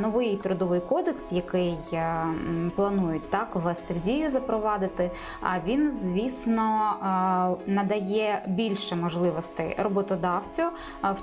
Новий трудовий кодекс, який е, планують так ввести в дію, запровадити. А він, звісно, е, надає більше можливостей роботодавцю е,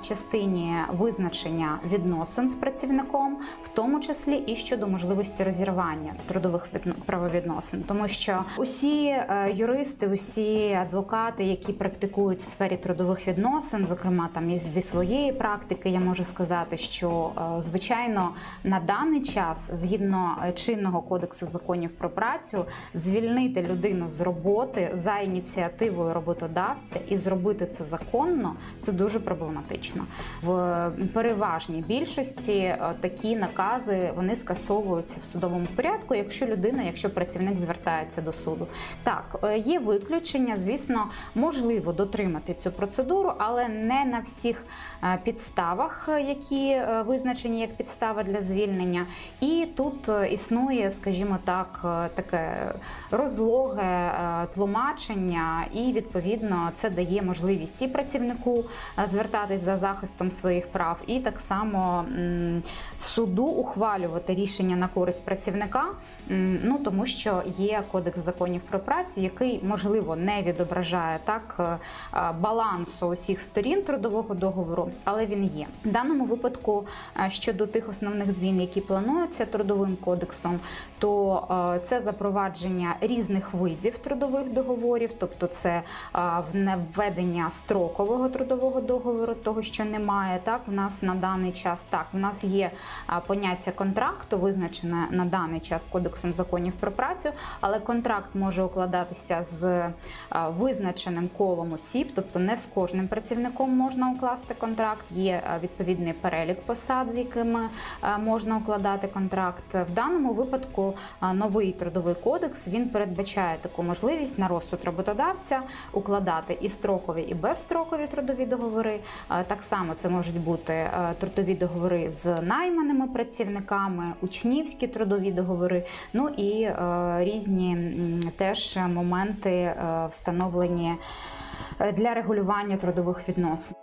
в частині визначення відносин з працівником, в тому числі і щодо можливості розірвання трудових відно- правовідносин, тому що усі юристи, усі адвокати, які практикують в сфері трудових відносин, зокрема там із зі своєї практики, я можу сказати, що звичайно на даний час, згідно е, чинного кодексу законів про працю, звільнити людину з роботи за ініціативою роботодавця і зробити це законно, це дуже проблематично. В переважній більшості е, такі накази вони скасовуються в судовому порядку, якщо людина, якщо працівник звертається до суду. Так, е, є виключення, звісно, можливо дотримати цю процедуру, але не на всіх підставах, які визначені як підстава для звільнення. І тут е, існує, скажімо так, е, таке розлоге е, тлумачення, і відповідно це дає можливість і працівнику звертатись за захистом своїх прав, і так само суду ухвалювати рішення на користь працівника. Ну тому що є кодекс законів про працю, який можливо не відображає так балансу усіх сторін трудового договору, але він є в даному випадку щодо тих основних змін, які плануються трудовим кодексом, то е, це запровадження різних видів трудових договорів, тобто це е, введення строкового трудового договору, того що немає. Так, в нас на даний час так, в нас є е, поняття контракту, визначене на даний час кодексом законів про працю, але контракт може укладатися з визначеним колом осіб, тобто не з кожним працівником можна укласти контракт. Є відповідний перелік посад, з якими е, можна укладати контракт. В даному випадку новий трудовий кодекс він передбачає таку можливість на розсуд роботодавця укладати і строкові, і безстрокові трудові договори. Так само це можуть бути трудові договори з найманими працівниками, учнівські трудові договори, ну і різні теж моменти встановлені е, для регулювання трудових відносин.